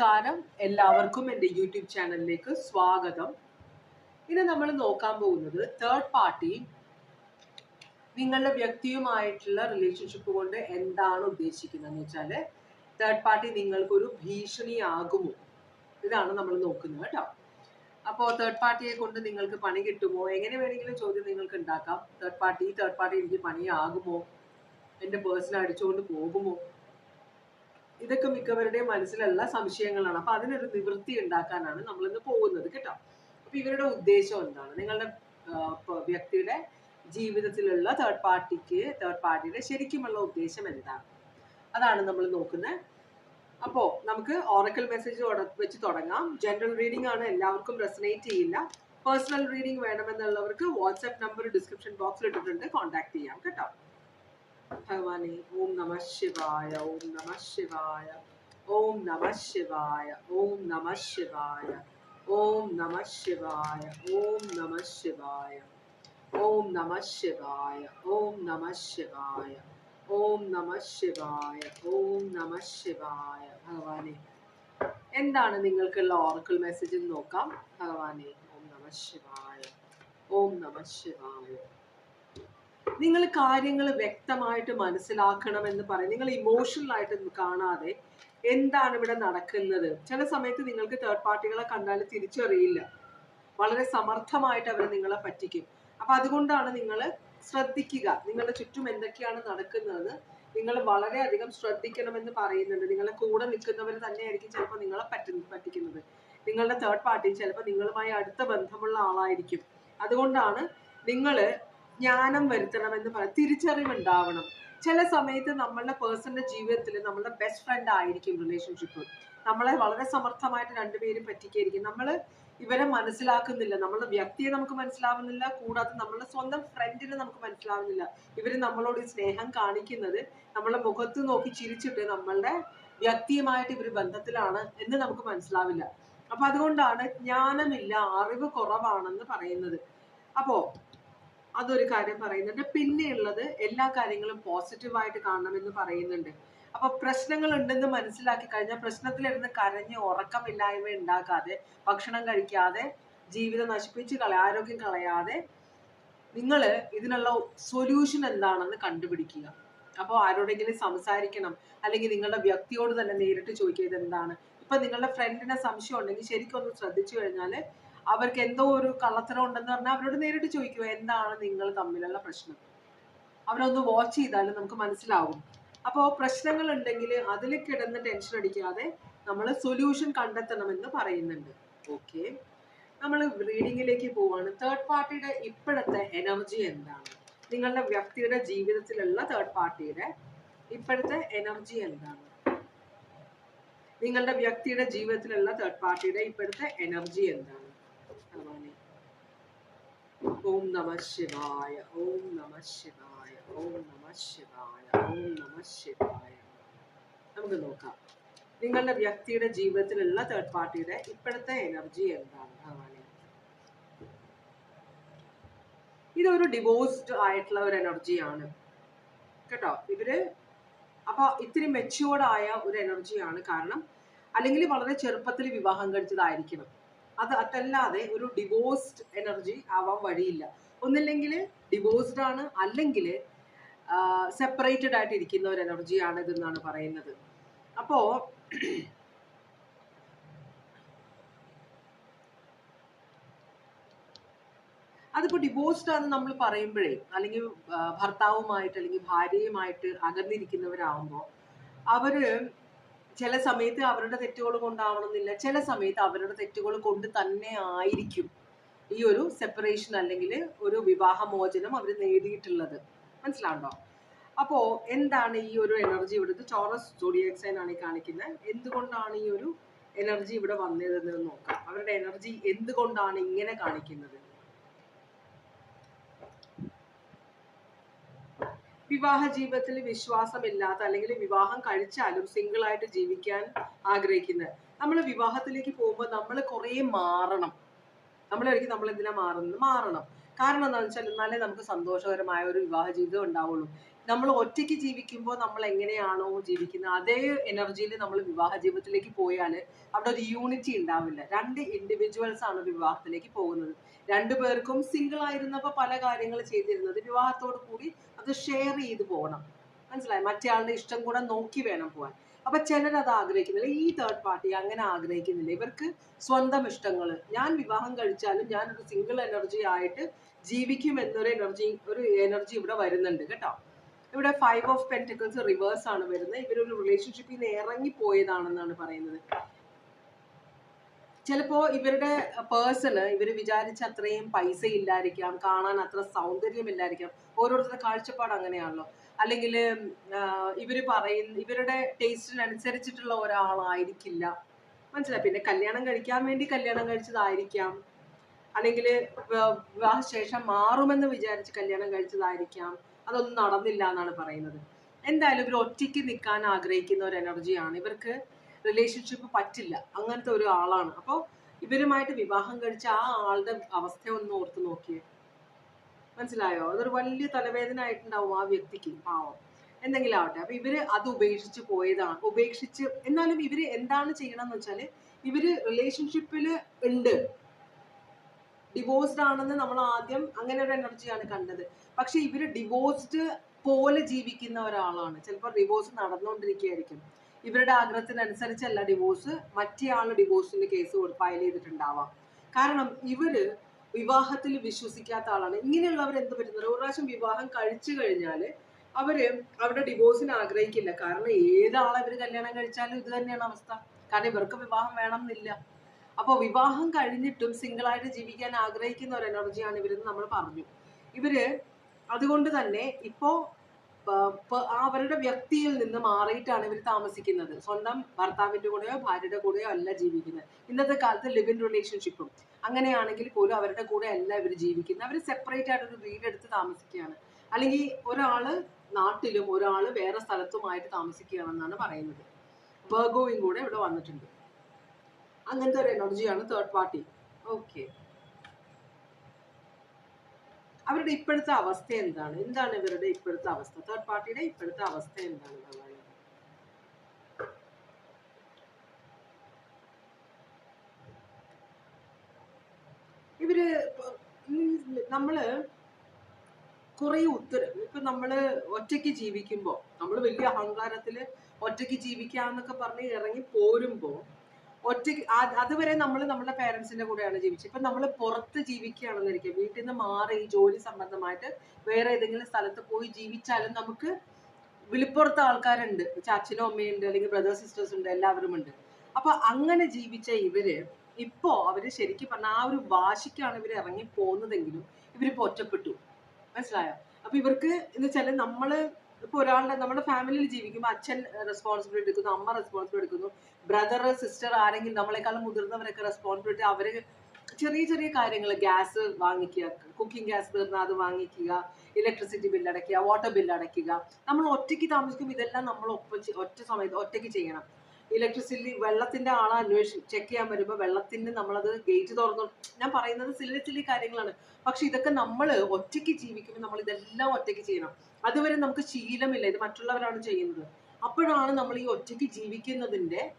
നമസ്കാരം. എല്ലാവർക്കും എന്റെ യൂട്യൂബ് ചാനലിലേക്ക് സ്വാഗതം. ഇന്ന് നമ്മൾ നോക്കാൻ പോകുന്നത് തേർഡ് പാർട്ടി നിങ്ങളുടെ വ്യക്തിയുമായിട്ടുള്ള റിലേഷൻഷിപ്പ് കൊണ്ട് എന്താണ് ഉദ്ദേശിക്കുന്നത് വെച്ചാൽ തേർഡ് പാർട്ടി നിങ്ങൾക്കൊരു ഭീഷണിയാകുമോ? ഇതാണ് നമ്മൾ നോക്കുന്നത് കേട്ടോ. അപ്പോൾ തേർഡ് പാർട്ടിയെ കൊണ്ട് നിങ്ങൾക്ക് പണി കിട്ടുമോ? എങ്ങനെ വേണമെങ്കിലും ചോദ്യം നിങ്ങൾക്ക് ഉണ്ടാക്കാം. തേർഡ് പാർട്ടി തേർഡ് പാർട്ടി എനിക്ക് പണിയാകുമോ? എന്റെ പേഴ്സണൽ അടിച്ചുകൊണ്ട് പോകുമോ? ഇതൊക്കെ മിക്കവരുടെയും മനസ്സിലുള്ള സംശയങ്ങളാണ്. അപ്പൊ അതിനൊരു നിവൃത്തി ഉണ്ടാക്കാനാണ് നമ്മൾ ഇന്ന് പോകുന്നത് കേട്ടോ. അപ്പൊ ഇവരുടെ ഉദ്ദേശം എന്താണ്? നിങ്ങളുടെ വ്യക്തിയുടെ ജീവിതത്തിലുള്ള തേർഡ് പാർട്ടിക്ക് തേർഡ് പാർട്ടിയുടെ ശരിക്കുമുള്ള ഉദ്ദേശം എന്താണ്? അതാണ് നമ്മൾ നോക്കുന്നത്. അപ്പോ നമുക്ക് ഓറക്കൽ മെസ്സേജ് വെച്ച് തുടങ്ങാം. ജനറൽ റീഡിംഗ് ആണ് എല്ലാവർക്കും റെസനേറ്റ് ചെയ്യില്ല. പേഴ്സണൽ റീഡിംഗ് വേണമെന്നുള്ളവർക്ക് വാട്സ്ആപ്പ് നമ്പർ ഡിസ്ക്രിപ്ഷൻ ബോക്സിൽ ഇട്ടിട്ടുണ്ട്. കോൺടാക്ട് ചെയ്യാം കേട്ടോ. ഭഗവാനെ ഓം നമ ശിവായ ഓം നമ ശിവായ ഓം നമ ശിവായ ഓം നമ ശിവായ ഓം നമ ശിവായ ഓം നമ ശിവായ ഓം നമ ശിവായ ഓം നമ ശിവായ ഓം നമ ശിവായ ഓം നമ ശിവായ ഭഗവാനെ എന്താണ് നിങ്ങൾക്കുള്ള ഓറക്കിൾ മെസ്സേജ് നോക്കാം ഭഗവാനെ ഓം നമ ശിവായ ഓം നമ ശിവായ നിങ്ങൾ കാര്യങ്ങൾ വ്യക്തമായിട്ട് മനസ്സിലാക്കണം എന്ന് പറയും. നിങ്ങൾ ഇമോഷണൽ ആയിട്ട് കാണാതെ എന്താണ് ഇവിടെ നടക്കുന്നത്? ചില സമയത്ത് നിങ്ങൾക്ക് തേർഡ് പാർട്ടികളെ കണ്ടാൽ തിരിച്ചറിയില്ല. വളരെ സമർത്ഥമായിട്ട് അവർ നിങ്ങളെ പറ്റിക്കും. അപ്പൊ അതുകൊണ്ടാണ് നിങ്ങൾ ശ്രദ്ധിക്കുക. നിങ്ങളുടെ ചുറ്റും എന്തൊക്കെയാണ് നടക്കുന്നത് നിങ്ങൾ വളരെയധികം ശ്രദ്ധിക്കണമെന്ന് പറയുന്നുണ്ട്. നിങ്ങളെ കൂടെ നിൽക്കുന്നവർ തന്നെയായിരിക്കും ചിലപ്പോൾ നിങ്ങളെ പറ്റി പറ്റിക്കുന്നത്. നിങ്ങളുടെ തേർഡ് പാർട്ടി ചിലപ്പോൾ നിങ്ങളുമായി അടുത്ത ബന്ധമുള്ള ആളായിരിക്കും. അതുകൊണ്ടാണ് നിങ്ങൾ ജ്ഞാനം വരുത്തണമെന്ന് പറയാം തിരിച്ചറിവ് ഉണ്ടാവണം ചില സമയത്ത് നമ്മളുടെ പേഴ്സണിന്റെ ജീവിതത്തിൽ നമ്മളുടെ ബെസ്റ്റ് ഫ്രണ്ട് ആയിരിക്കും റിലേഷൻഷിപ്പ് നമ്മളെ വളരെ സമർത്ഥമായിട്ട് രണ്ടുപേരും പറ്റിക്കായിരിക്കും. നമ്മൾ ഇവരെ മനസ്സിലാക്കുന്നില്ല. നമ്മളുടെ വ്യക്തിയെ നമുക്ക് മനസ്സിലാവുന്നില്ല. കൂടാതെ നമ്മളുടെ സ്വന്തം ഫ്രണ്ടിനെ നമുക്ക് മനസ്സിലാവുന്നില്ല. ഇവർ നമ്മളോട് സ്നേഹം കാണിക്കുന്നത് നമ്മളെ മുഖത്ത് നോക്കി ചിരിച്ചിട്ട് നമ്മളുടെ വ്യക്തിയുമായിട്ട് ഇവർ ബന്ധത്തിലാണ് എന്ന് നമുക്ക് മനസ്സിലാവില്ല. അപ്പൊ അതുകൊണ്ടാണ് ജ്ഞാനമില്ല അറിവ് കുറവാണെന്ന് പറയുന്നത്. അപ്പോ അതൊരു കാര്യം പറയുന്നുണ്ട്. പിന്നെയുള്ളത് എല്ലാ കാര്യങ്ങളും പോസിറ്റീവായിട്ട് കാണണമെന്ന് പറയുന്നുണ്ട്. അപ്പൊ പ്രശ്നങ്ങൾ ഉണ്ടെന്ന് മനസ്സിലാക്കി കഴിഞ്ഞാൽ പ്രശ്നത്തിലിരുന്ന് കരഞ്ഞ് ഉറക്കമില്ലായ്മ ഉണ്ടാക്കാതെ ഭക്ഷണം കഴിക്കാതെ ജീവിതം നശിപ്പിച്ച് കള ആരോഗ്യം കളയാതെ നിങ്ങൾ ഇതിനുള്ള സൊല്യൂഷൻ എന്താണെന്ന് കണ്ടുപിടിക്കുക. അപ്പോൾ ആരോടെങ്കിലും സംസാരിക്കണം. അല്ലെങ്കിൽ നിങ്ങളുടെ വ്യക്തിയോട് തന്നെ നേരിട്ട് ചോദിക്കുക ഇത് എന്താണ് ഇപ്പൊ നിങ്ങളുടെ ഫ്രണ്ടിനെ സംശയം ഉണ്ടെങ്കിൽ ശരിക്കും ഒന്ന് ശ്രദ്ധിച്ചു കഴിഞ്ഞാൽ അവർക്ക് എന്തോ ഒരു കള്ളത്തരം ഉണ്ടെന്ന് പറഞ്ഞാൽ അവരോട് നേരിട്ട് ചോദിക്കുക എന്താണ് നിങ്ങൾ തമ്മിലുള്ള പ്രശ്നം? അവരൊന്ന് വാച്ച് ചെയ്താലും നമുക്ക് മനസ്സിലാവും. അപ്പോൾ പ്രശ്നങ്ങൾ ഉണ്ടെങ്കിൽ അതിൽ കിടന്ന് ടെൻഷൻ അടിക്കാതെ നമ്മൾ സൊല്യൂഷൻ കണ്ടെത്തണമെന്ന് പറയുന്നുണ്ട്. ഓക്കെ നമ്മൾ റീഡിങ്ങിലേക്ക് പോവാണ്. തേർഡ് പാർട്ടിയുടെ ഇപ്പോഴത്തെ എനർജി എന്താണ്? നിങ്ങളുടെ വ്യക്തിയുടെ ജീവിതത്തിലുള്ള തേർഡ് പാർട്ടിയുടെ ഇപ്പോഴത്തെ എനർജി എന്താണ്? നിങ്ങളുടെ വ്യക്തിയുടെ ജീവിതത്തിലുള്ള തേർഡ് പാർട്ടിയുടെ ഇപ്പോഴത്തെ എനർജി എന്താണ്? ഭഗവാനെ ഓം നമ ശിവായ ഓം നമ ശിവായ ഓം നമ ശിവായ ഓം നമ ശിവായ. നമുക്ക് നോക്കാം. നിങ്ങളുടെ വ്യക്തിയുടെ ജീവിതത്തിലുള്ള തേർഡ് പാർട്ടിയുടെ ഇപ്പോഴത്തെ എനർജി എന്താണ് ഭഗവാനെ? ഇതൊരു ഡിവോഴ്സ്ഡ് ആയിട്ടുള്ള ഒരു എനർജിയാണ് കേട്ടോ? ഇവർ അപ്പൊ ഇത്തിരി മെച്യൂർഡ് ആയ ഒരു എനർജിയാണ് കാരണം അല്ലെങ്കിൽ വളരെ ചെറുപ്പത്തിൽ വിവാഹം കഴിച്ചതായിരിക്കണം. അത് അതല്ലാതെ ഒരു ഡിവോഴ്സ്ഡ് എനർജി ആവാൻ വഴിയില്ല. ഒന്നില്ലെങ്കിൽ ഡിവോഴ്സ്ഡ് ആണ് അല്ലെങ്കിൽ സെപ്പറേറ്റഡ് ആയിട്ട് ഇരിക്കുന്ന ഒരു എനർജിയാണ് ഇതെന്നാണ് പറയുന്നത്. അപ്പോ അതിപ്പോ ഡിവോഴ്സ്ഡ് ആണെന്ന് നമ്മൾ പറയുമ്പോഴേ അല്ലെങ്കിൽ ഭർത്താവുമായിട്ട് അല്ലെങ്കിൽ ഭാര്യയുമായിട്ട് അകന്നിരിക്കുന്നവരാകുമ്പോൾ അവർ ചില സമയത്ത് അവരുടെ തെറ്റുകൾ കൊണ്ടാവണമെന്നില്ല. ചില സമയത്ത് അവരുടെ തെറ്റുകൾ കൊണ്ട് തന്നെ ആയിരിക്കും ഈ ഒരു സെപ്പറേഷൻ അല്ലെങ്കിൽ ഒരു വിവാഹമോചനം അവർ നേടിയിട്ടുള്ളത്. മനസ്സിലാണ്ടോ അപ്പോൾ എന്താണ് ഈ ഒരു എനർജി ഇവിടുത്തെ ചോറസ് സോഡിയക്സൈൻ ആണ് ഈ കാണിക്കുന്നത്. എന്തുകൊണ്ടാണ് ഈ ഒരു എനർജി ഇവിടെ വന്നതെന്ന് നോക്കാം. അവരുടെ എനർജി എന്തുകൊണ്ടാണ് ഇങ്ങനെ കാണിക്കുന്നത്? വിവാഹ ജീവിതത്തിൽ വിശ്വാസമില്ലാത്ത അല്ലെങ്കിൽ വിവാഹം കഴിച്ചാലും സിംഗിൾ ആയിട്ട് ജീവിക്കാൻ ആഗ്രഹിക്കുന്നത് നമ്മൾ വിവാഹത്തിലേക്ക് പോകുമ്പോൾ നമ്മൾ കുറേ മാറണം. നമ്മളൊരിക്കലും നമ്മൾ എന്തിനാ മാറുന്നത്? മാറണം. കാരണം എന്താണെന്ന് വെച്ചാൽ എന്നാലേ നമുക്ക് സന്തോഷകരമായ ഒരു വിവാഹ ജീവിതം ഉണ്ടാവുള്ളൂ. നമ്മൾ ഒറ്റയ്ക്ക് ജീവിക്കുമ്പോൾ നമ്മൾ എങ്ങനെയാണോ ജീവിക്കുന്നത് അതേ എനർജിയിൽ നമ്മൾ വിവാഹ ജീവിതത്തിലേക്ക് പോയാൽ അവിടെ ഒരു യൂണിറ്റി ഉണ്ടാവില്ല. രണ്ട് ഇൻഡിവിജ്വൽസ് ആണ് വിവാഹത്തിലേക്ക് പോകുന്നത്. രണ്ടു പേർക്കും സിംഗിൾ ആയിരുന്നപ്പോൾ പല കാര്യങ്ങൾ ചെയ്തിരുന്നത്. വിവാഹത്തോടു കൂടി അത് ഷെയർ ചെയ്ത് പോകണം. മനസ്സിലായി? മറ്റേ ഇഷ്ടം കൂടെ നോക്കി വേണം പോകാൻ. അപ്പൊ ചിലർ അത് ആഗ്രഹിക്കുന്നില്ല. ഈ തേർഡ് പാർട്ടി അങ്ങനെ ആഗ്രഹിക്കുന്നില്ല. ഇവർക്ക് സ്വന്തം ഇഷ്ടങ്ങൾ ഞാൻ വിവാഹം കഴിച്ചാലും ഞാൻ ഒരു സിംഗിൾ എനർജി ആയിട്ട് ജീവിക്കും എന്നൊരു എനർജി ഒരു എനർജി ഇവിടെ വരുന്നുണ്ട്. കേട്ടോ? ഇവിടെ ഫൈവ് ഓഫ് പെന്റക്കിൾസ് റിവേഴ്സ് ആണ് വരുന്നത്. ഇവരൊരു റിലേഷൻഷിപ്പിൽ നിന്ന് ഇറങ്ങി പോയതാണെന്നാണ് പറയുന്നത്. ചിലപ്പോ ഇവരുടെ പേഴ്സണ് ഇവർ വിചാരിച്ച അത്രയും പൈസ ഇല്ലായിരിക്കാം കാണാൻ അത്ര സൗന്ദര്യമില്ലായിരിക്കാം ഓരോരുത്തരുടെ കാഴ്ചപ്പാട് അങ്ങനെയാണല്ലോ. അല്ലെങ്കിൽ ഇവർ പറയുന്ന ഇവരുടെ ടേസ്റ്റിനനുസരിച്ചിട്ടുള്ള ഒരാളായിരിക്കില്ല. മനസ്സിലായി? പിന്നെ കല്യാണം കഴിക്കാൻ വേണ്ടി കല്യാണം കഴിച്ചതായിരിക്കാം. അല്ലെങ്കിൽ വിവാഹശേഷം മാറുമെന്ന് വിചാരിച്ച് കല്യാണം കഴിച്ചതായിരിക്കാം. അതൊന്നും നടന്നില്ല എന്നാണ് പറയുന്നത്. എന്തായാലും ഇവർ ഒറ്റയ്ക്ക് നിൽക്കാൻ ആഗ്രഹിക്കുന്ന ഒരു എനർജിയാണ് ഇവർക്ക് റിലേഷൻഷിപ്പ് പറ്റില്ല. അങ്ങനത്തെ ഒരു ആളാണ്. അപ്പോൾ ഇവരുമായിട്ട് വിവാഹം കഴിച്ച ആ ആളുടെ അവസ്ഥ ഒന്ന് ഓർത്ത് നോക്കിയേ. മനസ്സിലായോ? അതൊരു വലിയ തലവേദന ആയിട്ടുണ്ടാവും ആ വ്യക്തിക്ക്. പാവം. എന്തെങ്കിലും ആവട്ടെ. അപ്പൊ ഇവർ അത് ഉപേക്ഷിച്ച് പോയതാണ്. ഉപേക്ഷിച്ച് എന്നാലും ഇവർ എന്താണ് ചെയ്യണമെന്ന് വെച്ചാൽ ഇവർ റിലേഷൻഷിപ്പിൽ ഉണ്ട്. ഡിവോഴ്സ്ഡ് ആണെന്ന് നമ്മൾ ആദ്യം അങ്ങനെ ഒരു എനർജിയാണ് കണ്ടത്. പക്ഷെ ഇവർ ഡിവോഴ്സ്ഡ് പോലെ ജീവിക്കുന്ന ഒരാളാണ്. ചിലപ്പോൾ ഡിവോഴ്സ് നടന്നുകൊണ്ടിരിക്കുകയായിരിക്കും ഇവരുടെ ആഗ്രഹത്തിനനുസരിച്ചല്ല ഡിവോഴ്സ് മറ്റേ ആൾ ഡിവോഴ്സിന്റെ കേസ് ഫയൽ ചെയ്തിട്ടുണ്ടാവാം കാരണം ഇവർ വിവാഹത്തിൽ വിശ്വസിക്കാത്ത ആളാണ്. ഇങ്ങനെയുള്ളവർ എന്ത് പറ്റുന്നത്? ഒരു പ്രാവശ്യം വിവാഹം കഴിച്ചു കഴിഞ്ഞാൽ അവർ അവരുടെ ഡിവോഴ്സിന് ആഗ്രഹിക്കില്ല. കാരണം ഏതാളെ ഇവർ കല്യാണം കഴിച്ചാലും ഇത് തന്നെയാണ് അവസ്ഥ. കാരണം ഇവർക്ക് വിവാഹം വേണം എന്നില്ല അപ്പോൾ വിവാഹം കഴിഞ്ഞിട്ടും സിംഗിളായിട്ട് ജീവിക്കാൻ ആഗ്രഹിക്കുന്ന ഒരു എനർജിയാണ് ഇവരെന്ന് നമ്മൾ പറഞ്ഞു. ഇവർ അതുകൊണ്ട് തന്നെ ഇപ്പോ അവരുടെ വ്യക്തിയിൽ നിന്ന് മാറിയിട്ടാണ് ഇവർ താമസിക്കുന്നത്. സ്വന്തം ഭർത്താവിന്റെ കൂടെയോ ഭാര്യയുടെ കൂടെയോ അല്ല ജീവിക്കുന്നത്. ഇന്നത്തെ കാലത്ത് ലിവ് ഇൻ റിലേഷൻഷിപ്പും അങ്ങനെയാണെങ്കിൽ പോലും അവരുടെ കൂടെ അല്ല ഇവർ ജീവിക്കുന്നത്. അവർ സെപ്പറേറ്റ് ആയിട്ട് ഒരു വീടെടുത്ത് താമസിക്കുകയാണ്. അല്ലെങ്കിൽ ഒരാൾ നാട്ടിലും ഒരാൾ വേറെ സ്ഥലത്തുമായിട്ട് താമസിക്കുകയാണെന്നാണ് പറയുന്നത്. ബർഗോയും കൂടെ ഇവിടെ വന്നിട്ടുണ്ട്. അങ്ങനത്തെ ഒരു എനർജിയാണ് തേർഡ് പാർട്ടി ഓക്കെ അവരുടെ ഇപ്പോഴത്തെ അവസ്ഥ എന്താണ്? എന്താണ് ഇവരുടെ ഇപ്പോഴത്തെ അവസ്ഥ? തേർഡ് പാർട്ടിയുടെ ഇപ്പോഴത്തെ അവസ്ഥ എന്താണ് ഇവർ നമ്മൾ കുറെ ഉത്തരം. ഇപ്പൊ നമ്മൾ ഒറ്റയ്ക്ക് ജീവിക്കുമ്പോ നമ്മൾ വലിയ അഹങ്കാരത്തിൽ ഒറ്റയ്ക്ക് ജീവിക്കാന്നൊക്കെ പറഞ്ഞ് ഇറങ്ങി പോരുമ്പോ ഒറ്റയ്ക്ക് അതുവരെ നമ്മൾ നമ്മുടെ പേരൻസിന്റെ കൂടെയാണ് ജീവിച്ചത്. ഇപ്പൊ നമ്മൾ പുറത്ത് ജീവിക്കുകയാണെന്നിരിക്കും. വീട്ടിൽ നിന്ന് മാറി ജോലി സംബന്ധമായിട്ട് വേറെ ഏതെങ്കിലും സ്ഥലത്ത് പോയി ജീവിച്ചാലും നമുക്ക് വിളിപ്പുറത്ത് ആൾക്കാരുണ്ട്. അച്ഛനും അമ്മയുണ്ട് അല്ലെങ്കിൽ ബ്രദേഴ്സ് സിസ്റ്റേഴ്സ് ഉണ്ട് എല്ലാവരും ഉണ്ട് അപ്പൊ അങ്ങനെ ജീവിച്ച ഇവർ ഇപ്പോ അവർ ശരിക്കും പറഞ്ഞ ആ ഒരു വാശിക്കാണ് ഇവർ ഇറങ്ങി പോകുന്നതെങ്കിലും ഇവരിപ്പോ ഒറ്റപ്പെട്ടു. മനസ്സിലായോ? അപ്പൊ ഇവർക്ക് എന്ന് വെച്ചാൽ നമ്മൾ ഇപ്പൊ ഒരാളുടെ നമ്മുടെ ഫാമിലിയിൽ ജീവിക്കുമ്പോൾ അച്ഛൻ റെസ്പോൺസിബിലിറ്റി എടുക്കുന്നു അമ്മ റെസ്പോൺസിബിലിറ്റി എടുക്കുന്നു. ബ്രദർ സിസ്റ്റർ ആരെങ്കിലും നമ്മളെക്കാളും മുതിർന്നവരൊക്കെ റെസ്പോൺസിബിലിറ്റി അവർ ചെറിയ ചെറിയ കാര്യങ്ങൾ ഗ്യാസ് വാങ്ങിക്കുക കുക്കിംഗ് ഗ്യാസ് തീർന്നാൽ അത് വാങ്ങിക്കുക ഇലക്ട്രിസിറ്റി ബില്ല് അടയ്ക്കുക വാട്ടർ ബില്ല് അടയ്ക്കുക. നമ്മൾ ഒറ്റയ്ക്ക് താമസിക്കുമ്പോൾ ഇതെല്ലാം നമ്മൾ ഒപ്പം ഒറ്റ സമയത്ത് ഒറ്റയ്ക്ക് ചെയ്യണം. ഇലക്ട്രിസിറ്റി വെള്ളത്തിന്റെ ആളെ അന്വേഷിച്ച് ചെക്ക് ചെയ്യാൻ വരുമ്പോൾ വെള്ളത്തിന് നമ്മളത് ഗേറ്റ് തുറന്നു. ഞാൻ പറയുന്നത് സില്ലി സില്ലി കാര്യങ്ങളാണ്. പക്ഷെ ഇതൊക്കെ നമ്മൾ ഒറ്റയ്ക്ക് ജീവിക്കുമ്പോൾ നമ്മൾ ഇതെല്ലാം ഒറ്റയ്ക്ക് ചെയ്യണം. അതുവരെ നമുക്ക് ശീലമില്ല. ഇത് മറ്റുള്ളവരാണ് ചെയ്യുന്നത്. അപ്പോഴാണ് നമ്മൾ ഈ ഒറ്റയ്ക്ക് ജീവിക്കുന്നതിന്റെ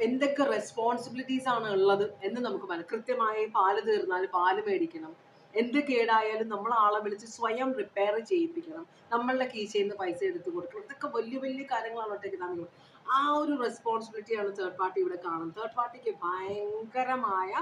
എന്തൊക്കെ റെസ്പോൺസിബിലിറ്റീസ് ആണ് ഉള്ളത് എന്ന് നമുക്ക് മനസ്സിലാക്കാം കൃത്യമായി പാൽ തീർന്നാൽ പാൽ മേടിക്കണം. എന്ത് കേടായാലും നമ്മൾ ആളെ വിളിച്ച് സ്വയം റിപ്പയർ ചെയ്യിപ്പിക്കണം. നമ്മളുടെ കീശയിൽ നിന്ന് പൈസ എടുത്തു കൊടുക്കണം. ഇതൊക്കെ വലിയ വലിയ കാര്യങ്ങളാണ് ഒറ്റയ്ക്ക് താമസം ആ ഒരു റെസ്പോൺസിബിലിറ്റിയാണ് തേർഡ് പാർട്ടി ഇവിടെ കാണുന്നത്. തേർഡ് പാർട്ടിക്ക് ഭയങ്കരമായ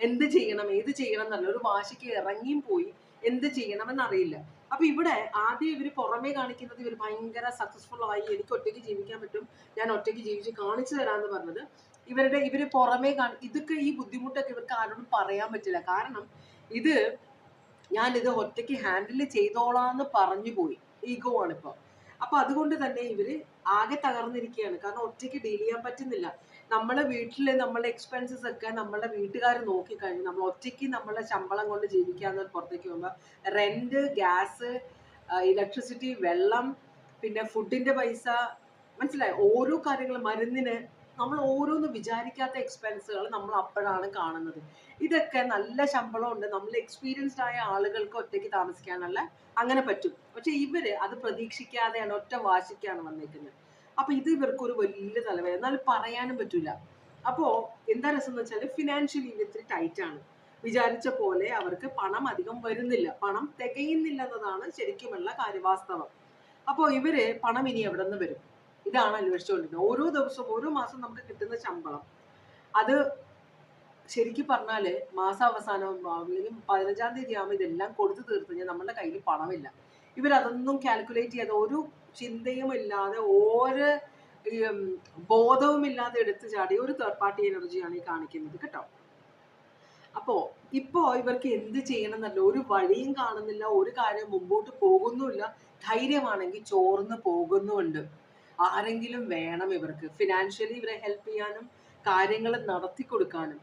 എന്ത് ചെയ്യണം ഏത് ചെയ്യണം എന്നല്ല ഒരു വാശിക്ക് ഇറങ്ങിയും പോയി എന്ത് ചെയ്യണമെന്നറിയില്ല. അപ്പൊ ഇവിടെ ആദ്യം ഇവർ പുറമേ കാണിക്കുന്നത് ഇവർ ഭയങ്കര സക്സസ്ഫുൾ ആയി എനിക്ക് ഒറ്റയ്ക്ക് ജീവിക്കാൻ പറ്റും ഞാൻ ഒറ്റയ്ക്ക് ജീവിച്ച് കാണിച്ചു തരാമെന്ന് പറഞ്ഞത്. ഇവരുടെ ഇവർ പുറമേ കാണി ഇതൊക്കെ ഈ ബുദ്ധിമുട്ടൊക്കെ ഇവർക്ക് ആരോടും പറയാൻ പറ്റില്ല. കാരണം ഇത് ഞാൻ ഇത് ഒറ്റയ്ക്ക് ഹാൻഡിൽ ചെയ്തോളാന്ന് പറഞ്ഞു പോയി ഈഗോ ആണ് അപ്പൊ അതുകൊണ്ട് തന്നെ ഇവർ ആകെ തകർന്നിരിക്കുകയാണ് കാരണം ഒറ്റയ്ക്ക് ഡീൽ ചെയ്യാൻ പറ്റുന്നില്ല. നമ്മളെ വീട്ടിൽ നമ്മളെ എക്സ്പെൻസസ് ഒക്കെ നമ്മളുടെ വീട്ടുകാർ നോക്കിക്കഴിഞ്ഞു നമ്മൾ ഒറ്റയ്ക്ക് നമ്മളെ ശമ്പളം കൊണ്ട് ജീവിക്കാന്ന് പുറത്തേക്ക് പോകുമ്പോൾ റെന്റ് ഗ്യാസ് ഇലക്ട്രിസിറ്റി വെള്ളം പിന്നെ ഫുഡിന്റെ പൈസ മനസ്സിലായി? ഓരോ കാര്യങ്ങളും മരുന്നിന് നമ്മൾ ഓരോന്ന് വിചാരിക്കാത്ത എക്സ്പെൻസുകൾ നമ്മൾ അപ്പോഴാണ് കാണുന്നത്. ഇതൊക്കെ നല്ല ശമ്പളം ഉണ്ട് നമ്മൾ എക്സ്പീരിയൻസ്ഡ് ആയ ആളുകൾക്ക് ഒറ്റയ്ക്ക് താമസിക്കാനല്ല അങ്ങനെ പറ്റും. പക്ഷെ ഇവർ അത് പ്രതീക്ഷിക്കാതെയാണ് ഒറ്റ വാശിക്കാണ് വന്നേക്കുന്നത്. അപ്പൊ ഇത് ഇവർക്ക് ഒരു വലിയ തലവേദന. എന്നാൽ പറയാനും പറ്റൂല. അപ്പോ എന്താ രസം എന്ന് വെച്ചാൽ ഫിനാൻഷ്യലി ഇത്തിരി ടൈറ്റ് ആണ്. വിചാരിച്ച പോലെ അവർക്ക് പണം അധികം വരുന്നില്ല. പണം തികയുന്നില്ല എന്നതാണ് ശരിക്കുമുള്ള കാര്യവാസ്തവം. അപ്പോൾ ഇവർ പണം ഇനി എവിടെ നിന്ന് വരും? ഇതാണ് അന്വേഷിച്ചുകൊണ്ടിരുന്നത് ഓരോ ദിവസവും ഓരോ മാസം നമുക്ക് കിട്ടുന്ന ശമ്പളം. അത് ശരിക്കും പറഞ്ഞാൽ മാസാവസാനം അല്ലെങ്കിൽ പതിനഞ്ചാം തീയതി ആകുമ്പോൾ ഇതെല്ലാം കൊടുത്തു തീർത്തു കഴിഞ്ഞാൽ നമ്മുടെ കയ്യിൽ പണമില്ല. ഇവരതൊന്നും കാൽക്കുലേറ്റ് ചെയ്യാതെ ഒരു ചിന്തയും ഇല്ലാതെ ഓരോ ഈ, ബോധവും ഇല്ലാതെ എടുത്തു ചാടി ഒരു തേർഡ് പാർട്ടി എനർജിയാണ് ഈ കാണിക്കുന്നത് കേട്ടോ. അപ്പോ ഇപ്പോ ഇവർക്ക് എന്ത് ചെയ്യണം എന്നല്ല ഒരു വഴിയും കാണുന്നില്ല ഒരു കാര്യം മുമ്പോട്ട് പോകുന്നുമില്ല. ധൈര്യമാണെങ്കിൽ ചോർന്ന് പോകുന്നുമുണ്ട്. ആരെങ്കിലും വേണം ഇവർക്ക്. ഫിനാൻഷ്യലി ഇവരെ ഹെൽപ്പ് ചെയ്യാനും കാര്യങ്ങൾ നടത്തി കൊടുക്കാനും.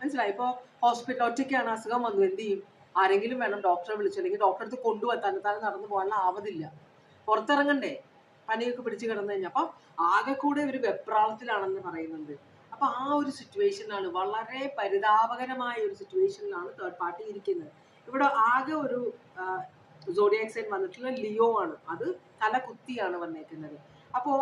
മനസ്സിലായി? ഇപ്പോൾ ഹോസ്പിറ്റൽ ഒറ്റയ്ക്കാണ് അസുഖം വന്നു എന്ത് ചെയ്യും? ആരെങ്കിലും വേണം ഡോക്ടറെ വിളിച്ചു അല്ലെങ്കിൽ ഡോക്ടറെ അടുത്ത് കൊണ്ടുപോകാൻ തന്നെത്താനെ നടന്നു പോകാനുള്ള ആവതില്ല. പുറത്തിറങ്ങണ്ടേ? പനിയൊക്കെ പിടിച്ചു കിടന്നു കഴിഞ്ഞാൽ അപ്പം ആകെ കൂടെ ഒരു വെപ്രാളത്തിലാണെന്ന് പറയുന്നുണ്ട്. അപ്പം ആ ഒരു സിറ്റുവേഷനിലാണ് വളരെ പരിതാപകരമായ ഒരു സിറ്റുവേഷനിലാണ് തേർഡ് പാർട്ടി ഇരിക്കുന്നത്. ഇവിടെ ആകെ ഒരു സോഡിയാക് സൈൻ വന്നിട്ടുള്ള ലിയോ ആണ്. അത് തല കുത്തിയാണ് വന്നേക്കുന്നത്. അപ്പോ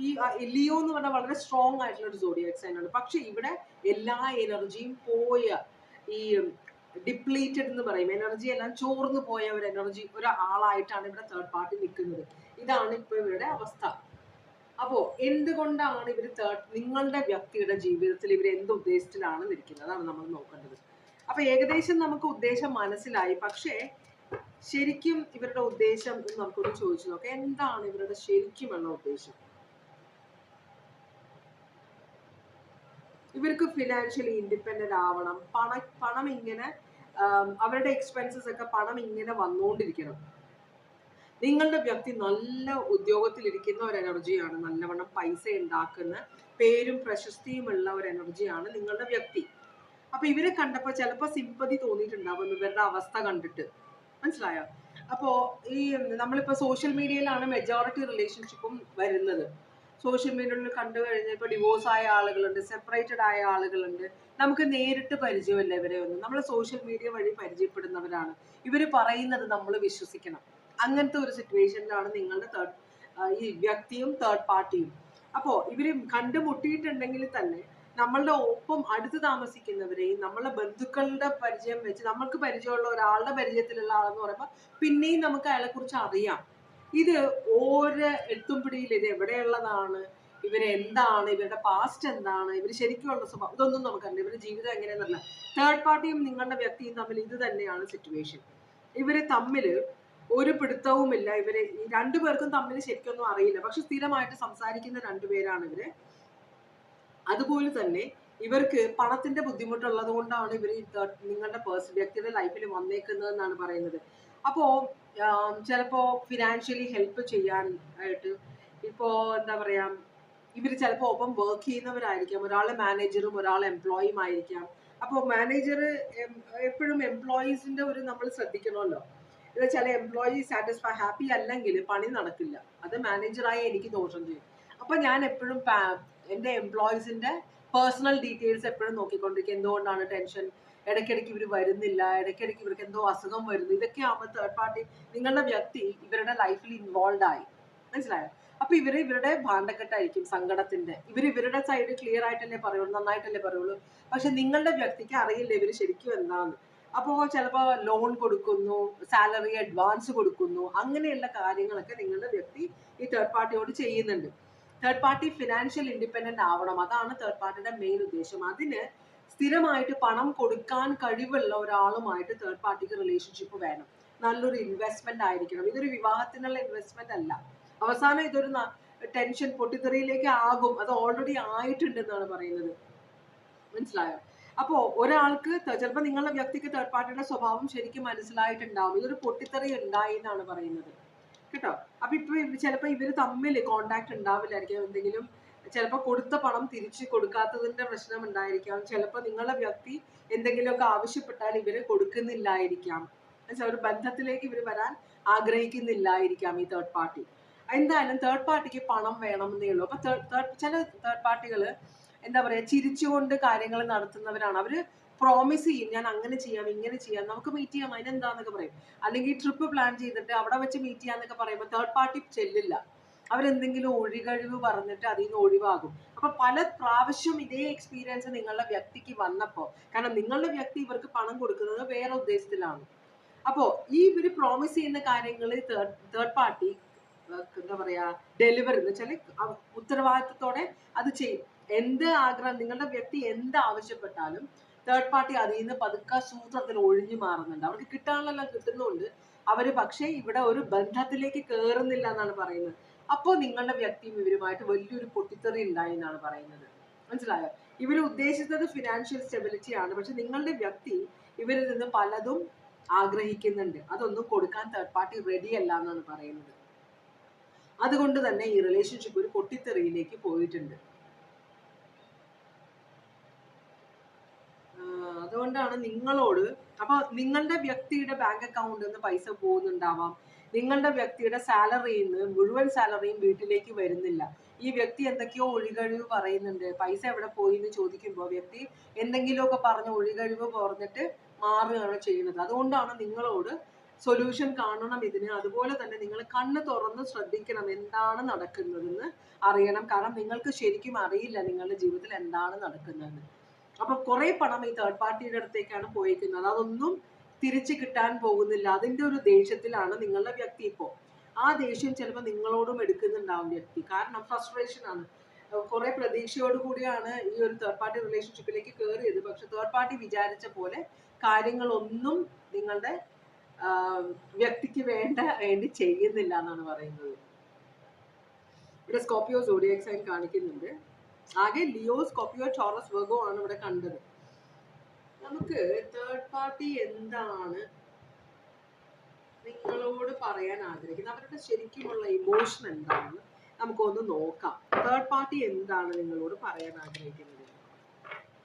ഈ ലിയോ എന്ന് പറഞ്ഞാൽ വളരെ സ്ട്രോങ് ആയിട്ടുള്ള ഒരു സോഡിയാക് സൈൻ ആണ്. പക്ഷെ ഇവിടെ എല്ലാ എനർജിയും പോയ ഈ ഡിപ്ലീറ്റഡ് എന്ന് പറയും. എനർജി എല്ലാം ചോർന്നു പോയ ഒരു എനർജി ഒരാളായിട്ടാണ് ഇവിടെ തേർഡ് പാർട്ടി നിൽക്കുന്നത്. ഇതാണ് ഇപ്പൊ ഇവരുടെ അവസ്ഥ. അപ്പോ എന്തുകൊണ്ടാണ് ഇവർ തേർഡ് നിങ്ങളുടെ വ്യക്തിയുടെ ജീവിതത്തിൽ ഇവർ എന്ത് ഉദ്ദേശത്തിലാണ് നിൽക്കുന്നത്? അതാണ് നമ്മൾ നോക്കേണ്ടത്. അപ്പൊ ഏകദേശം നമുക്ക് ഉദ്ദേശം മനസ്സിലായി. പക്ഷേ ശരിക്കും ഇവരുടെ ഉദ്ദേശം എന്ന് നമുക്കൊന്ന് ചോദിച്ചു നോക്കാം. എന്താണ് ഇവരുടെ ശരിക്കും ശരിക്കുമുള്ള ഉദ്ദേശം? ഇവർക്ക് ഫിനാൻഷ്യലി ഇൻഡിപെൻഡന്റ് ആവണം. പണ പണം ഇങ്ങനെ അവരുടെ എക്സ്പെൻസസ് ഒക്കെ പണം ഇങ്ങനെ വന്നുകൊണ്ടിരിക്കണം നിങ്ങളുടെ വ്യക്തി നല്ല ഉദ്യോഗത്തിലിരിക്കുന്ന ഒരു എനർജിയാണ് നല്ലവണ്ണം പൈസ ഉണ്ടാക്കുന്ന പേരും പ്രശസ്തിയും ഉള്ള ഒരു എനർജിയാണ് നിങ്ങളുടെ വ്യക്തി. അപ്പൊ ഇവരെ കണ്ടപ്പോ ചിലപ്പോ സിമ്പതി തോന്നിയിട്ടുണ്ടാവും. ഇവരുടെ അവസ്ഥ കണ്ടിട്ട്. മനസ്സിലായോ? അപ്പോ ഈ നമ്മളിപ്പോ സോഷ്യൽ മീഡിയയിലാണ് മെജോറിറ്റി റിലേഷൻഷിപ്പും വരുന്നത്. സോഷ്യൽ മീഡിയയിൽ കണ്ടു കഴിഞ്ഞാൽ ഇപ്പൊ ഡിവോഴ്സ് ആയ ആളുകളുണ്ട് സെപ്പറേറ്റഡ് ആയ ആളുകളുണ്ട്. നമുക്ക് നേരിട്ട് പരിചയമില്ല ഇവരെ ഒന്നും. നമ്മൾ സോഷ്യൽ മീഡിയ വഴി പരിചയപ്പെടുന്നവരാണ്. ഇവർ പറയുന്നത് നമ്മൾ വിശ്വസിക്കണം. അങ്ങനത്തെ ഒരു സിറ്റുവേഷനിലാണ് നിങ്ങളുടെ തേർഡ് ഈ വ്യക്തിയും തേർഡ് പാർട്ടിയും അപ്പോ ഇവർ കണ്ടുമുട്ടിയിട്ടുണ്ടെങ്കിൽ തന്നെ നമ്മളുടെ ഒപ്പം അടുത്ത് താമസിക്കുന്നവരെയും നമ്മളെ ബന്ധുക്കളുടെ പരിചയം വെച്ച് നമുക്ക് പരിചയമുള്ള ഒരാളുടെ പരിചയത്തിലുള്ള ആളെന്ന് പറയുമ്പോൾ പിന്നെയും നമുക്ക് അയാളെ കുറിച്ച് അറിയാം. ഇത് ഓരോ എത്തുംപിടിയിൽ ഇത് എവിടെയുള്ളതാണ്? ഇവരെന്താണ് ഇവരുടെ പാസ്റ്റ് എന്താണ്? ഇവർ ശരിക്കുമുള്ള സ്വഭാവം ഇതൊന്നും നമുക്കറിയില്ല. ഇവരുടെ ജീവിതം എങ്ങനെയെന്നല്ല തേർഡ് പാർട്ടിയും നിങ്ങളുടെ വ്യക്തിയും തമ്മിൽ ഇത് തന്നെയാണ് സിറ്റുവേഷൻ ഇവരെ തമ്മിൽ ഒരു പിടുത്തവുമില്ല. ഇവരെ രണ്ടുപേർക്കും തമ്മിൽ ശരിക്കൊന്നും അറിയില്ല. പക്ഷെ സ്ഥിരമായിട്ട് സംസാരിക്കുന്ന രണ്ടുപേരാണ് ഇവർ. അതുപോലെ തന്നെ ഇവർക്ക് പണത്തിന്റെ ബുദ്ധിമുട്ടുള്ളത് കൊണ്ടാണ് ഇവർ നിങ്ങളുടെ പേഴ്സൺ വ്യക്തിയുടെ ലൈഫിൽ വന്നേക്കുന്നത് എന്നാണ് പറയുന്നത്. അപ്പോ ചിലപ്പോ ഫിനാൻഷ്യലി ഹെൽപ്പ് ചെയ്യാൻ ആയിട്ട് ഇപ്പോ എന്താ പറയാ ഇവർ ചിലപ്പോ ഒപ്പം വർക്ക് ചെയ്യുന്നവരായിരിക്കാം. ഒരാൾ മാനേജറും ഒരാൾ എംപ്ലോയിയും ആയിരിക്കാം. അപ്പോൾ മാനേജർ എപ്പോഴും എംപ്ലോയീസിന്റെ ഒരു നമ്മൾ ശ്രദ്ധിക്കണമല്ലോ. ഇത് ചില എംപ്ലോയി സാറ്റിസ്ഫൈ ഹാപ്പി അല്ലെങ്കിൽ പണി നടക്കില്ല. അത് മാനേജറായി എനിക്ക് ദോഷം ചെയ്യും. അപ്പൊ ഞാൻ എപ്പോഴും എന്റെ എംപ്ലോയീസിന്റെ പേഴ്സണൽ ഡീറ്റെയിൽസ് എപ്പോഴും നോക്കിക്കൊണ്ടിരിക്കും. എന്തുകൊണ്ടാണ് ടെൻഷൻ ഇടയ്ക്കിടയ്ക്ക് ഇവർ വരുന്നില്ല. ഇടയ്ക്കിടയ്ക്ക് ഇവർക്ക് എന്തോ അസുഖം വരുന്നു. ഇതൊക്കെ ആവുമ്പോൾ തേർഡ് പാർട്ടി നിങ്ങളുടെ വ്യക്തി ഇവരുടെ ലൈഫിൽ ഇൻവോൾവ് ആയി. മനസ്സിലായോ? അപ്പൊ ഇവർ ഇവരുടെ ഭാണ്ഡക്കെട്ടായിരിക്കും സങ്കടത്തിന്റെ ഇവർ ഇവരുടെ സൈഡ് ക്ലിയർ ആയിട്ടല്ലേ പറയുള്ളൂ നന്നായിട്ടല്ലേ പറയുള്ളൂ. പക്ഷെ നിങ്ങളുടെ വ്യക്തിക്ക് അറിയില്ല ഇവർ ശരിക്കും എന്താന്ന്. അപ്പോ ചിലപ്പോ ലോൺ കൊടുക്കുന്നു സാലറി അഡ്വാൻസ് കൊടുക്കുന്നു അങ്ങനെയുള്ള കാര്യങ്ങളൊക്കെ നിങ്ങളുടെ വ്യക്തി ഈ തേർഡ് പാർട്ടിയോട് ചെയ്യുന്നുണ്ട്. തേർഡ് പാർട്ടി ഫിനാൻഷ്യൽ ഇൻഡിപെൻഡന്റ് ആവണം. അതാണ് തേർഡ് പാർട്ടിയുടെ മെയിൻ ഉദ്ദേശം. അതിന് സ്ഥിരമായിട്ട് പണം കൊടുക്കാൻ കഴിവുള്ള ഒരാളുമായിട്ട് തേർഡ് പാർട്ടിക്ക് റിലേഷൻഷിപ്പ് വേണം. നല്ലൊരു ഇൻവെസ്റ്റ്മെന്റ് ആയിരിക്കണം. ഇതൊരു വിവാഹത്തിനുള്ള ഇൻവെസ്റ്റ്മെന്റ് അല്ല. അവസാനം ഇതൊരു ടെൻഷൻ പൊട്ടിത്തെറിയിലേക്ക് ആകും. അത് ഓൾറെഡി ആയിട്ടുണ്ട് എന്നാണ് പറയുന്നത്. മനസ്സിലായോ? അപ്പോ ഒരാൾക്ക് ചിലപ്പോൾ നിങ്ങളുടെ വ്യക്തിക്ക് തേർഡ് പാർട്ടിയുടെ സ്വഭാവം ശരിക്കും മനസ്സിലായിട്ടുണ്ടാവും. ഇതൊരു പൊട്ടിത്തെറി ഉണ്ടായി എന്നാണ് പറയുന്നത്. കേട്ടോ? അപ്പൊ ഇപ്പൊ ചിലപ്പോ ഇവർ തമ്മിൽ കോണ്ടാക്ട് ഉണ്ടാവില്ലായിരിക്കാം എന്തെങ്കിലും ചിലപ്പോൾ കൊടുത്ത പണം തിരിച്ചു കൊടുക്കാത്തതിന്റെ പ്രശ്നം ഉണ്ടായിരിക്കാം ചിലപ്പോൾ നിങ്ങളെ വ്യക്തി എന്തെങ്കിലുമൊക്കെ ആവശ്യപ്പെട്ടാൽ ഇവർ കൊടുക്കുന്നില്ലായിരിക്കാം. ഒരു ബന്ധത്തിലേക്ക് ഇവർ വരാൻ ആഗ്രഹിക്കുന്നില്ലായിരിക്കാം ഈ തേർഡ് പാർട്ടി എന്തായാലും തേർഡ് പാർട്ടിക്ക് പണം വേണമെന്നേ ഉള്ളൂ. അപ്പൊ തേർഡ് ചില തേർഡ് പാർട്ടികൾ എന്താ പറയാ ചിരിച്ചുകൊണ്ട് കാര്യങ്ങൾ നടത്തുന്നവരാണ്. അവർ പ്രോമിസ് ചെയ്യും. ഞാൻ അങ്ങനെ ചെയ്യാം ഇങ്ങനെ ചെയ്യാം. നമുക്ക് മീറ്റ് ചെയ്യാം. അതിനെന്താന്നൊക്കെ പറയും. അല്ലെങ്കിൽ ട്രിപ്പ് പ്ലാൻ ചെയ്തിട്ട് അവിടെ വെച്ച് മീറ്റ് ചെയ്യാന്നൊക്കെ പറയുമ്പോൾ തേർഡ് പാർട്ടി ചെല്ലില്ല. അവരെന്തെങ്കിലും ഒഴികഴിവ് പറഞ്ഞിട്ട് അതിൽ നിന്ന് ഒഴിവാകും. അപ്പൊ പല പ്രാവശ്യം ഇതേ എക്സ്പീരിയൻസ് നിങ്ങളുടെ വ്യക്തിക്ക് വന്നപ്പോൾ കാരണം നിങ്ങളുടെ വ്യക്തി ഇവർക്ക് പണം കൊടുക്കുന്നത് വേറെ ഉദ്ദേശത്തിലാണ്. അപ്പോ ഈ ഇവർ പ്രോമിസ് ചെയ്യുന്ന കാര്യങ്ങൾ തേർഡ് തേർഡ് പാർട്ടി എന്താ പറയാ ഡെലിവറി എന്ന് വെച്ചാൽ ഉത്തരവാദിത്തത്തോടെ അത് ചെയ്യും. എന്ത് ആഗ്രഹം നിങ്ങളുടെ വ്യക്തി എന്ത് ആവശ്യപ്പെട്ടാലും തേർഡ് പാർട്ടി അതിൽ നിന്ന് പതുക്കെ സൂത്രത്തിൽ ഒഴിഞ്ഞു മാറുന്നുണ്ട്. അവർക്ക് കിട്ടാനുള്ളതെല്ലാം കിട്ടുന്നുണ്ട്. അവർ പക്ഷേ ഇവിടെ ഒരു ബന്ധത്തിലേക്ക് കയറുന്നില്ല എന്നാണ് പറയുന്നത്. അപ്പോൾ നിങ്ങളുടെ വ്യക്തിയും ഇവരുമായിട്ട് വലിയൊരു പൊട്ടിത്തെറി ഉണ്ടായി എന്നാണ് പറയുന്നത്. മനസ്സിലായോ? ഇവർ ഉദ്ദേശിച്ചത് ഫിനാൻഷ്യൽ സ്റ്റെബിലിറ്റി ആണ്. പക്ഷെ നിങ്ങളുടെ വ്യക്തി ഇവരിൽ നിന്ന് പലതും ആഗ്രഹിക്കുന്നുണ്ട്. അതൊന്നും കൊടുക്കാൻ തേർഡ് പാർട്ടി റെഡി അല്ല എന്നാണ് പറയുന്നത്. അതുകൊണ്ട് തന്നെ ഈ റിലേഷൻഷിപ്പ് ഒരു പൊട്ടിത്തെറിയിലേക്ക് പോയിട്ടുണ്ട് ആ, അതുകൊണ്ടാണ് നിങ്ങളോട് അപ്പൊ നിങ്ങളുടെ വ്യക്തിയുടെ ബാങ്ക് അക്കൗണ്ടിൽ നിന്ന് പൈസ പോകുന്നുണ്ടാവാം. നിങ്ങളുടെ വ്യക്തിയുടെ സാലറിയിൽ നിന്ന് മുഴുവൻ സാലറിയും വീട്ടിലേക്ക് വരുന്നില്ല. ഈ വ്യക്തി എന്തൊക്കെയോ ഒഴികഴിവ് പറയുന്നുണ്ട്. പൈസ എവിടെ പോയി എന്ന് ചോദിക്കുമ്പോൾ വ്യക്തി എന്തെങ്കിലുമൊക്കെ പറഞ്ഞ് ഒഴികഴിവ് പറഞ്ഞിട്ട് മാറുകയാണ് ചെയ്യുന്നത്. അതുകൊണ്ടാണ് നിങ്ങളോട് സൊല്യൂഷൻ കാണണം ഇതിന്. അതുപോലെ തന്നെ നിങ്ങൾ കണ്ണ് തുറന്ന് ശ്രദ്ധിക്കണം എന്താണ് നടക്കുന്നതെന്ന് അറിയണം. കാരണം നിങ്ങൾക്ക് ശരിക്കും അറിയില്ല നിങ്ങളുടെ ജീവിതത്തിൽ എന്താണ് നടക്കുന്നതെന്ന്. അപ്പൊ കുറെ പണം ഈ തേർഡ് പാർട്ടിയുടെ അടുത്തേക്കാണ് പോയിരിക്കുന്നത് അതൊന്നും തിരിച്ചു കിട്ടാൻ പോകുന്നില്ല. അതിന്റെ ഒരു ദേഷ്യത്തിലാണ് നിങ്ങളുടെ വ്യക്തി ഇപ്പോ. ആ ദേഷ്യം ചിലപ്പോൾ നിങ്ങളോടും എടുക്കുന്നുണ്ടാവും വ്യക്തി. കാരണം ഫ്രസ്ട്രേഷൻ ആണ്. കുറെ പ്രതീക്ഷയോട് കൂടിയാണ് ഈ ഒരു തേർഡ് പാർട്ടി റിലേഷൻഷിപ്പിലേക്ക് കയറിയത് പക്ഷെ തേർഡ് പാർട്ടി വിചാരിച്ച പോലെ കാര്യങ്ങളൊന്നും നിങ്ങളുടെ വ്യക്തിക്ക് വേണ്ട വേണ്ടി ചെയ്യുന്നില്ല എന്നാണ് പറയുന്നത്. ഇവിടെ സ്കോപ്പിയോ ജോഡിയക്സൈൻ കാണിക്കുന്നുണ്ട്. ആകെ ലിയോ സ്കോപ്പിയോ ടോറസ് വെർഗോ ആണ് ഇവിടെ കണ്ടത്. നമുക്ക് തേർഡ് പാർട്ടി എന്താണ് നിങ്ങളോട് പറയാൻ ആഗ്രഹിക്കുന്നത്? അവരുടെ ശരിക്കുമുള്ള ഇമോഷൻ എന്താണ് നമുക്കൊന്ന് നോക്കാം. തേർഡ് പാർട്ടി എന്താണ് നിങ്ങളോട് പറയാൻ ആഗ്രഹിക്കുന്നത്?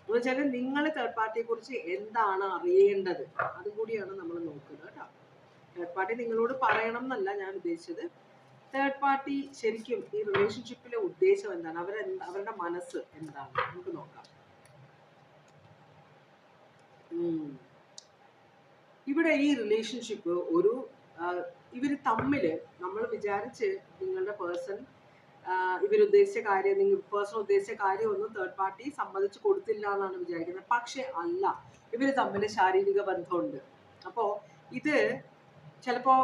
എന്ന് വെച്ചാൽ നിങ്ങൾ തേർഡ് പാർട്ടിയെ കുറിച്ച് എന്താണ് അറിയേണ്ടത്? അതും കൂടിയാണ് നമ്മൾ നോക്കുന്നത് കേട്ടോ. തേർഡ് പാർട്ടി നിങ്ങളോട് പറയണം എന്നല്ല ഞാൻ ഉദ്ദേശിച്ചത്. തേർഡ് പാർട്ടി ശരിക്കും ഈ റിലേഷൻഷിപ്പിലെ ഉദ്ദേശം എന്താണ്? അവർ അവരുടെ മനസ്സ് എന്താണ്? നമുക്ക് നോക്കാം. ഇവിടെ ഈ റിലേഷൻഷിപ്പ് ഒരു ഇവർ തമ്മിൽ നമ്മൾ വിചാരിച്ച് നിങ്ങളുടെ പേഴ്സൺ ഇവരുദ്ദേശിച്ച കാര്യം നിങ്ങൾ പേഴ്സൺ ഉദ്ദേശിച്ച കാര്യമൊന്നും തേർഡ് പാർട്ടി സമ്മതിച്ചു കൊടുത്തില്ല എന്നാണ് വിചാരിക്കുന്നത്. പക്ഷെ അല്ല ഇവർ തമ്മിൽ ശാരീരിക ബന്ധമുണ്ട്. അപ്പോൾ ഇത് ചിലപ്പോൾ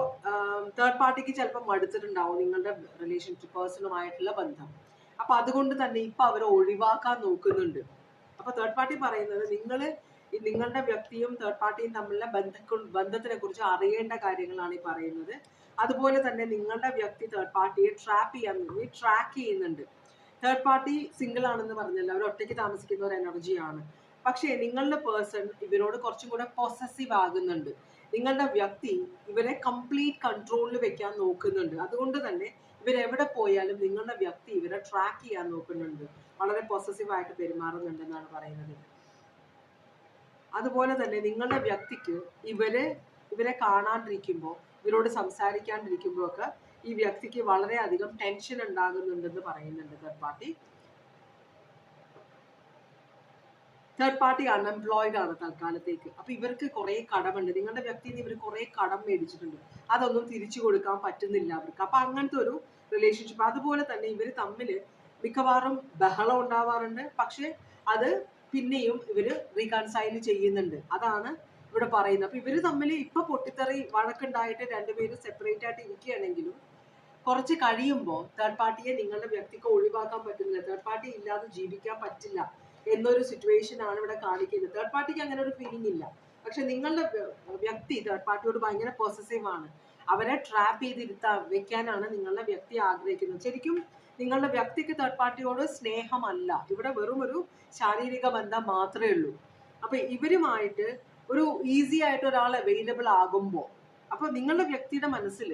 തേർഡ് പാർട്ടിക്ക് ചിലപ്പോൾ മടുത്തിട്ടുണ്ടാവും നിങ്ങളുടെ റിലേഷൻഷിപ്പ് പേഴ്സണുമായിട്ടുള്ള ബന്ധം. അപ്പൊ അതുകൊണ്ട് തന്നെ ഇപ്പൊ അവരെ ഒഴിവാക്കാൻ നോക്കുന്നുണ്ട്. അപ്പൊ തേർഡ് പാർട്ടി പറയുന്നത് നിങ്ങൾ നിങ്ങളുടെ വ്യക്തിയും തേർഡ് പാർട്ടിയും തമ്മിലുള്ള ബന്ധക്കു ബന്ധത്തിനെ കുറിച്ച് അറിയേണ്ട കാര്യങ്ങളാണ് ഈ പറയുന്നത്. അതുപോലെ തന്നെ നിങ്ങളുടെ വ്യക്തി തേർഡ് പാർട്ടിയെ ട്രാപ്പ് ചെയ്യാൻ വേണ്ടി ട്രാക്ക് ചെയ്യുന്നുണ്ട്. തേർഡ് പാർട്ടി സിംഗിൾ ആണെന്ന് പറഞ്ഞല്ലോ അവർ ഒറ്റയ്ക്ക് താമസിക്കുന്ന ഒരു എനർജിയാണ് പക്ഷേ നിങ്ങളുടെ പേഴ്സൺ ഇവരോട് കുറച്ചും കൂടെ പൊസസീവ് ആകുന്നുണ്ട്. നിങ്ങളുടെ വ്യക്തി ഇവരെ കംപ്ലീറ്റ് കൺട്രോളിൽ വെക്കാൻ നോക്കുന്നുണ്ട്. അതുകൊണ്ട് തന്നെ ഇവരെവിടെ പോയാലും നിങ്ങളുടെ വ്യക്തി ഇവരെ ട്രാക്ക് ചെയ്യാൻ നോക്കുന്നുണ്ട്. വളരെ പോസസീവ് ആയിട്ട് പെരുമാറുന്നുണ്ട് എന്നാണ് പറയുന്നത്. അതുപോലെ തന്നെ നിങ്ങളുടെ വ്യക്തിക്ക് ഇവർ ഇവരെ കാണാണ്ടിരിക്കുമ്പോൾ ഇവരോട് സംസാരിക്കാണ്ടിരിക്കുമ്പോൾ ഒക്കെ ഈ വ്യക്തിക്ക് വളരെയധികം ടെൻഷൻ ഉണ്ടാകുന്നുണ്ടെന്ന് പറയുന്നുണ്ട് third party third party unemployed ആണ് തൽക്കാലത്തേക്ക് അപ്പൊ ഇവർക്ക് കുറെ കടമുണ്ട്. നിങ്ങളുടെ വ്യക്തിയിൽ നിന്ന് ഇവർ കുറെ കടം മേടിച്ചിട്ടുണ്ട്. അതൊന്നും തിരിച്ചു കൊടുക്കാൻ പറ്റുന്നില്ല അവർക്ക്. അപ്പൊ അങ്ങനത്തെ ഒരു റിലേഷൻഷിപ്പ് അതുപോലെ തന്നെ ഇവർ തമ്മിൽ മിക്കവാറും ബഹളം ഉണ്ടാവാറുണ്ട്. പക്ഷേ അത് പിന്നെയും ഇവർ റീകൺസൈൽ ചെയ്യുന്നുണ്ട്. അതാണ് ഇവിടെ പറയുന്നത്. അപ്പൊ ഇവർ തമ്മിൽ ഇപ്പൊ പൊട്ടിത്തെറി വഴക്കുണ്ടായിട്ട് രണ്ടുപേരും സെപ്പറേറ്റ് ആയിട്ട് ഇരിക്കുകയാണെങ്കിലും കുറച്ച് കഴിയുമ്പോൾ തേർഡ് പാർട്ടിയെ നിങ്ങളുടെ വ്യക്തിക്ക് ഒഴിവാക്കാൻ പറ്റുന്നില്ല. തേർഡ് പാർട്ടി ഇല്ലാതെ ജീവിക്കാൻ പറ്റില്ല. എന്നൊരു സിറ്റുവേഷൻ ആണ് ഇവിടെ കാണിക്കുന്നത്. തേർഡ് പാർട്ടിക്ക് അങ്ങനെ ഒരു ഫീലിംഗ് ഇല്ല. പക്ഷെ നിങ്ങളുടെ വ്യക്തി തേർഡ് പാർട്ടിയോട് ഭയങ്കര പോസസീവ് ആണ്. അവരെ ട്രാപ്പ് ചെയ്തിരുത്താൻ വെക്കാനാണ് നിങ്ങളുടെ വ്യക്തി ആഗ്രഹിക്കുന്നത്. ശരിക്കും നിങ്ങളുടെ വ്യക്തിക്ക് തേർഡ് പാർട്ടിയോട് സ്നേഹമല്ല. ഇവിടെ വെറും ഒരു ശാരീരിക ബന്ധം മാത്രമേ ഉള്ളൂ. അപ്പൊ ഇവരുമായിട്ട് ഒരു ഈസി ആയിട്ട് ഒരാൾ അവൈലബിൾ ആകുമ്പോൾ അപ്പൊ നിങ്ങളുടെ വ്യക്തിയുടെ മനസ്സിൽ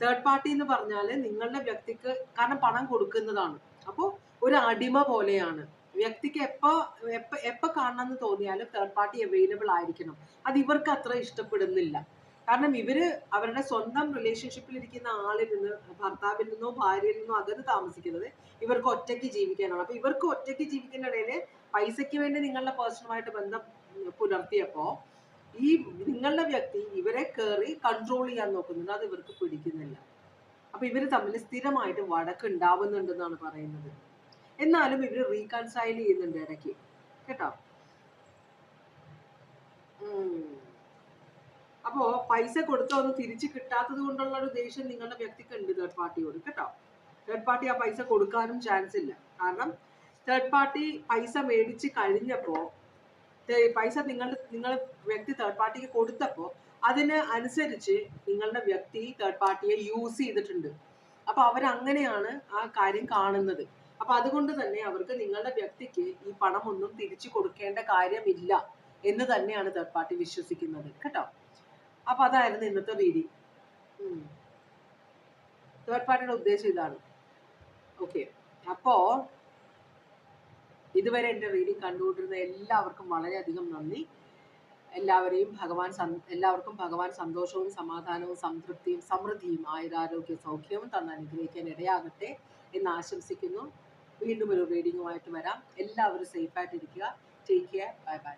തേർഡ് പാർട്ടി എന്ന് പറഞ്ഞാൽ നിങ്ങളുടെ വ്യക്തിക്ക് കാരണം പണം കൊടുക്കുന്നതാണ്. അപ്പോൾ ഒരു അടിമ പോലെയാണ്. വ്യക്തിക്ക് എപ്പോ എപ്പ കാണണം കാണണമെന്ന് തോന്നിയാലും തേർഡ് പാർട്ടി അവൈലബിൾ ആയിരിക്കണം. അത് ഇവർക്ക് അത്ര ഇഷ്ടപ്പെടുന്നില്ല. കാരണം ഇവർ അവരുടെ സ്വന്തം റിലേഷൻഷിപ്പിൽ ഇരിക്കുന്ന ആളിൽ നിന്ന് ഭർത്താവിൽ നിന്നോ ഭാര്യയിൽ നിന്നോ അകന്ന് താമസിക്കുന്നത് ഇവർക്ക് ഒറ്റയ്ക്ക് ജീവിക്കാനാണ്. അപ്പൊ ഇവർക്ക് ഒറ്റയ്ക്ക് ജീവിക്കുന്ന ഇടയിൽ പൈസയ്ക്ക് വേണ്ടി നിങ്ങളുടെ പേഴ്സണുമായിട്ട് ബന്ധം പുലർത്തിയപ്പോ ഈ നിങ്ങളുടെ വ്യക്തി ഇവരെ കയറി കൺട്രോൾ ചെയ്യാൻ നോക്കുന്നുണ്ട്. അത് ഇവർക്ക് പിടിക്കുന്നില്ല. അപ്പൊ ഇവർ തമ്മിൽ സ്ഥിരമായിട്ട് വഴക്ക് ഉണ്ടാവുന്നുണ്ടെന്നാണ് പറയുന്നത്. എന്നാലും ഇവർ റീകൺസൈൽ ചെയ്യുന്നുണ്ട് ഇടയ്ക്ക്. കേട്ടോ? അപ്പോ പൈസ കൊടുത്തൊന്നും തിരിച്ചു കിട്ടാത്തത് കൊണ്ടുള്ള ഒരു ദേഷ്യം നിങ്ങളുടെ വ്യക്തിക്ക് ഉണ്ട് തേർഡ് പാർട്ടിയോട് കേട്ടോ? തേർഡ് പാർട്ടി ആ പൈസ കൊടുക്കാനും ചാൻസ് ഇല്ല. കാരണം തേർഡ് പാർട്ടി പൈസ മേടിച്ച് കഴിഞ്ഞപ്പോ പൈസ നിങ്ങൾ നിങ്ങൾ വ്യക്തി തേർഡ് പാർട്ടിക്ക് കൊടുത്തപ്പോ അതിന് അനുസരിച്ച് നിങ്ങളുടെ വ്യക്തി തേർഡ് പാർട്ടിയെ യൂസ് ചെയ്തിട്ടുണ്ട്. അപ്പൊ അവരങ്ങനെയാണ് ആ കാര്യം കാണുന്നത്. അപ്പൊ അതുകൊണ്ട് തന്നെ അവർക്ക് നിങ്ങളുടെ വ്യക്തിക്ക് ഈ പണമൊന്നും തിരിച്ചു കൊടുക്കേണ്ട കാര്യമില്ല എന്ന് തന്നെയാണ് തേർഡ് പാർട്ടി വിശ്വസിക്കുന്നത്. കേട്ടോ? അപ്പൊ അതായിരുന്നു ഇന്നത്തെ റീഡിങ് തേർഡ് പാർട്ടിയുടെ ഉദ്ദേശം ഇതാണ്. ഓക്കെ. അപ്പോ ഇതുവരെ എന്റെ റീഡിങ് കണ്ടുകൊണ്ടിരുന്ന എല്ലാവർക്കും വളരെയധികം നന്ദി. എല്ലാവരെയും ഭഗവാൻ എല്ലാവർക്കും ഭഗവാൻ സന്തോഷവും സമാധാനവും സംതൃപ്തിയും സമൃദ്ധിയും ആയുരാരോഗ്യ സൗഖ്യവും തന്ന് അനുഗ്രഹിക്കാൻ ഇടയാകട്ടെ എന്ന് ആശംസിക്കുന്നു. വീണ്ടും ഒരു റീഡിങ്ങുമായിട്ട് വരാം. എല്ലാവരും സേഫായിട്ടിരിക്കുക ടേക്ക് കെയർ ബൈ ബൈ